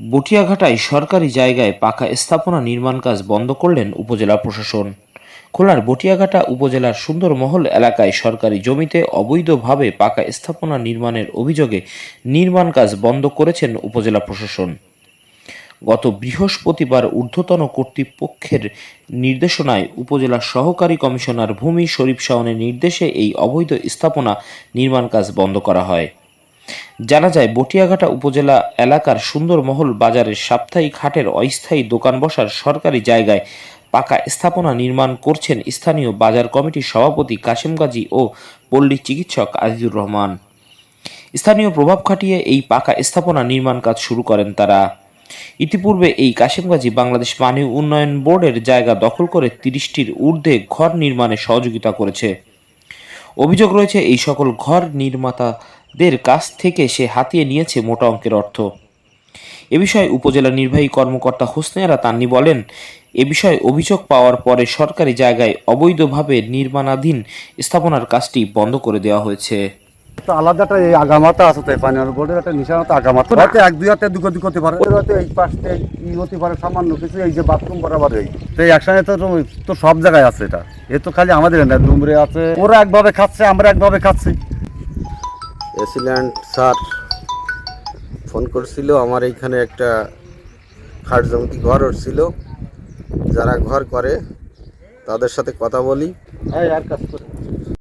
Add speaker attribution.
Speaker 1: বটিয়াঘাটায় সরকারি জায়গায় পাকা স্থাপনা নির্মাণ কাজ বন্ধ করলেন উপজেলা প্রশাসন। খোলার বটিয়াঘাটা উপজেলার সুন্দরমহল এলাকায় সরকারি জমিতে অবৈধভাবে পাকা স্থাপনা নির্মাণের অভিযোগে নির্মাণ কাজ বন্ধ করেছেন উপজেলা প্রশাসন। গত বৃহস্পতিবার ঊর্ধ্বতন কর্তৃপক্ষের নির্দেশনায় উপজেলা সহকারী কমিশনার ভূমি শরীফ শাওনের নির্দেশে এই অবৈধ স্থাপনা নির্মাণ কাজ বন্ধ করা হয়। জানা যায়, বটিয়াঘাটা উপজেলা এলাকার সুন্দরমহল বাজারের সাপ্তাহিক হাটের অস্থায়ী দোকান বসার সরকারি জায়গায় পাকা স্থাপনা নির্মাণ করছেন স্থানীয় বাজার কমিটির সভাপতি কাশেম গাজী ও পল্লী চিকিৎসক আজিজুর রহমান। স্থানীয় প্রভাব খাটিয়ে এই পাকা স্থাপনা নির্মাণ কাজ শুরু করেন তারা। ইতিপূর্বে এই কাশিমগাজী বাংলাদেশ পানি উন্নয়ন বোর্ডের জায়গা দখল করে তিরিশটির ঊর্ধ্বে ঘর নির্মাণে সহযোগিতা করেছে। অভিযোগ রয়েছে, এই সকল ঘর নির্মাতাদের কাছ থেকে সে হাতিয়ে নিয়েছে মোটা অঙ্কের অর্থ। এ বিষয়ে উপজেলা নির্বাহী কর্মকর্তা হোসনেরা তান্নি বলেন এ বিষয়ে অভিযোগ পাওয়ার পরে সরকারি জায়গায় অবৈধভাবে নির্মাণাধীন স্থাপনার কাজটি বন্ধ করে দেওয়া হয়েছে।
Speaker 2: তো আলাদা একটা এই আগামাতা আছে তো পানি বোর্ডের একটা নিশানাতে আগামাতা। হয়তো এক দুই হাতে হতে পারে। হয়তো এই পাশে ই হতে পারে সামান্য কিছু এই যে বাথরুম বরাবর এই। তো এই একসাথে তো তো সব জায়গায় আছে এটা। এ তো খালি আমাদের না ডুমরে আছে। ওরা একভাবে খাচ্ছে আমরা একভাবে খাচ্ছি।
Speaker 3: এসিল্যান্ড স্যার ফোন করছিল। আমার এইখানে একটা খাট জমতি ঘর ছিল। যারা ঘর করে, তাদের সাথে কথা বলি।
Speaker 2: আর কাজ